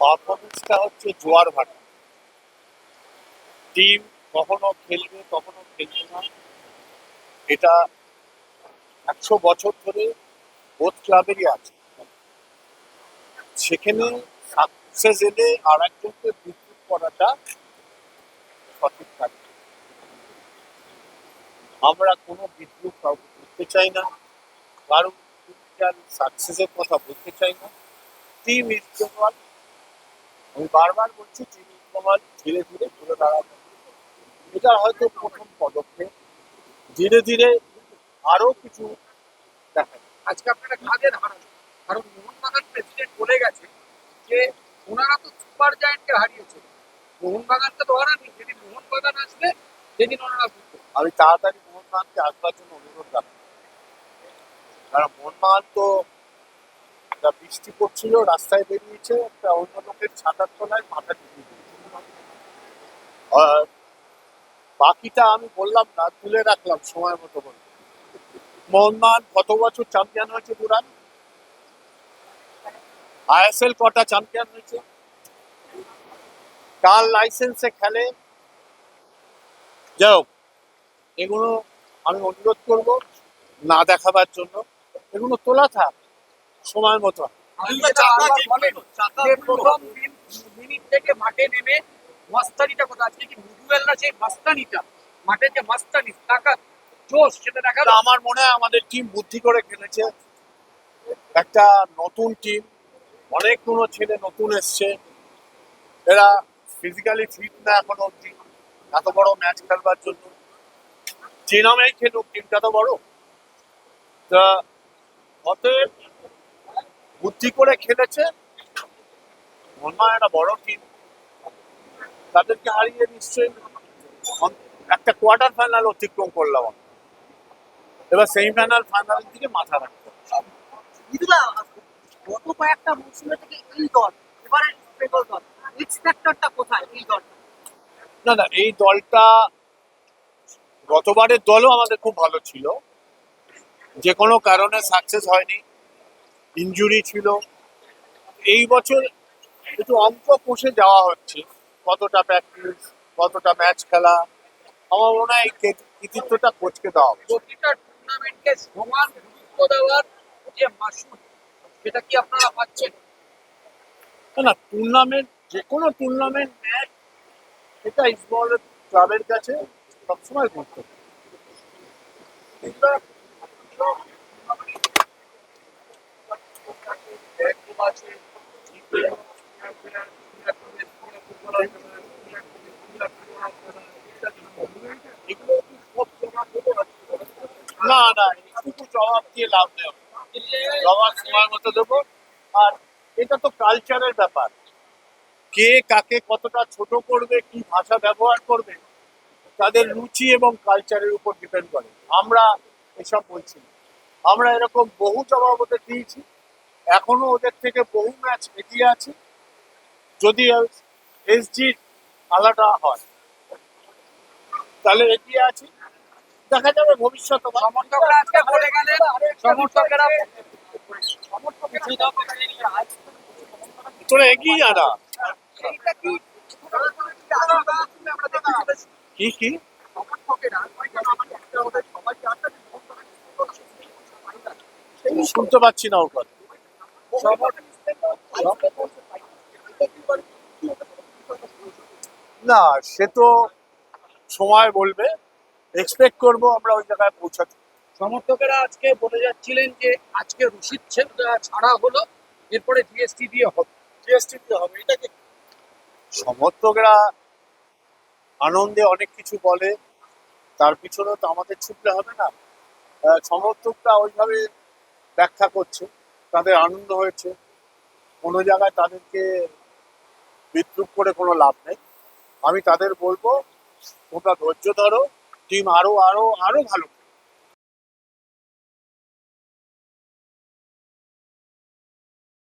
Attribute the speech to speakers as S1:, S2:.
S1: পারফরমেন্সটা হচ্ছে জোয়ার ভাটা। টিম কখনো খেলবে কখনো খেলবে না। এটা একশো বছর ধরে বোধ ক্লাবেরই আছে। সেখানে সাকসেস এলে আর একজনকে বিদ্যুৎ করাটা সঠিক থাকে আমরা কোনো বিদ্যুৎ কাউকে করতে চাই না। কারণ সাকসেসের কথা বলতে চাই না। টিম ইস্তেমাল আমি বারবার বলছি টিম ইস্তেমাল ধীরে ধীরে ঘুরে দাঁড়াবে এটা হয়তো প্রথম পদক্ষেপ। ধীরে ধীরে আরও কিছু দেখা।
S2: আজকে আপনারা কাদের হারালেন কারণ মোহনবাগান প্রেসিডেন্ট বলে গেছে যে, ওনারা তো সুপার জায়েন্টকে হারিয়েছে। মোহনবাগানকে তো হারাননি। যেদিন মোহনবাগান আসবে, সেদিন ওনারা
S1: আমি তাড়াতাড়ি মোহনবাগানকে আসবার জন্য অনুরোধ রাখব কারণ মোহনবাগান তো যা বৃষ্টি পড়ছিল, রাস্তায় বেরিয়েছে, একটা অন্য লোকের ছাতার তলায় মাথা দিয়েছে। আর বাকিটা আমি বললাম না, তুলে রাখলাম সময় মতো বলে। মোহনবাগান কত বছর চ্যাম্পিয়ন হয়েছে দুরান আইএসএল কটা চ্যাম্পিয়ন হয়েছে? কার লাইসেন্সে খেলে? যাই হোক, এগুলো আমি অনুরোধ করব না দেখাবার জন্য। এগুলো তোলা থাক। সময় মতো।
S2: প্রথম মিনিট থেকে মাঠে নেমে মাস্তানিটা কথা আজকে কি মুজুয়েলরা সেই মাস্তানিটা মাঠে যে মাস্তানি তাকাত জোশ সেটা দেখা
S1: আমার মনে হয় আমাদের টিম বুদ্ধি করে খেলেছে। একটা নতুন টিম অনেকগুলো ছেলে নতুন এসছে। এরা ফিজিক্যালি ফিট না এখন অব্দি এত বড় ম্যাচ খেলবার জন্য। যে নামেই খেলুক টিমটা তো বড়। তা অতএব বুদ্ধি করে খেলেছে। মনে একটা বড় টিম তাদেরকে হারিয়ে নিশ্চয়ই একটা কোয়ার্টার ফাইনাল অতিক্রম করলাম। এবার সেমিফাইনাল ফাইনালের দিকে মাথা রাখতে
S3: গত কয়েকটা মৌসুমে থেকে এই দল এবারে বেঙ্গল দল এক্স ফ্যাক্টরটা কোথায় এই দল
S1: না না এই দলটা গতবারের দলও আমাদের খুব ভালো ছিল। যে কোনো কারণে সাকসেস হয়নি। ইনজুরি ছিল। এই বছর একটু অঙ্ক কষে যাওয়া হচ্ছে। কতটা প্র্যাকটিস কতটা ম্যাচ খেলা আমার মনে হয় এই কৃতিত্বটা কোচকে দেওয়া
S2: প্রতিটা টুর্নামেন্টকে সমান গুরুত্ব দেওয়ার যে মাসুল সেটা কি আপনারা পাচ্ছেন
S1: না টুর্নামেন্ট যে কোনো টুর্নামেন্ট ম্যাচ এটা ইসবল ক্লাবের কাছে সবসময় গুরুত্বপূর্ণ। না না একটু জবাব দিয়ে লাভ নেই। জবাব সময় মতো দেবো। আর এটা তো কালচারের ব্যাপার। কে কাকে কতটা ছোট করবে, কি ভাষা ব্যবহার করবে, তাদের রুচি এবং কালচারের উপর ডিপেন্ড করে। আমরা এসব বলছি আমরা এরকম বহু জবাব ওদের দিয়েছি। এখনও ওদের থেকে বহু ম্যাচ এগিয়ে আছে। যদি এসজি আলাদা হয় তাহলে এগিয়ে আছি। দেখা যাবে ভবিষ্যতে।
S2: সমর্থকরা আজকে বলে গেলেন সমর্থকেরা
S1: তোরা এগিয়ে যা না
S2: কি?
S1: কি শুনতে পাচ্ছি না ওর কথা। না সে তো সময় বলবে। এক্সপেক্ট করব আমরা ওই জায়গায় পৌঁছাতে।
S2: সমর্থকেরা আজকে বলে যাচ্ছিলেন যে আজকে ছেদ- ছাড়া হলো এরপরে জিএসটি দিয়ে হবে।
S1: জিএসটি দিয়ে হবে এটাকে সমর্থকরা আনন্দে অনেক কিছু বলে তার পিছনে তো আমাদের ছুটতে হবে না। সমর্থকরা ওইভাবে ব্যাখ্যা করছে। তাদের আনন্দ হয়েছে। কোনো জায়গায় তাদেরকে বিদ্রুপ করে কোনো লাভ নেই। আমি তাদের বলব, তোমরা ধৈর্য ধরো টিম আরও আরও আরও ভালো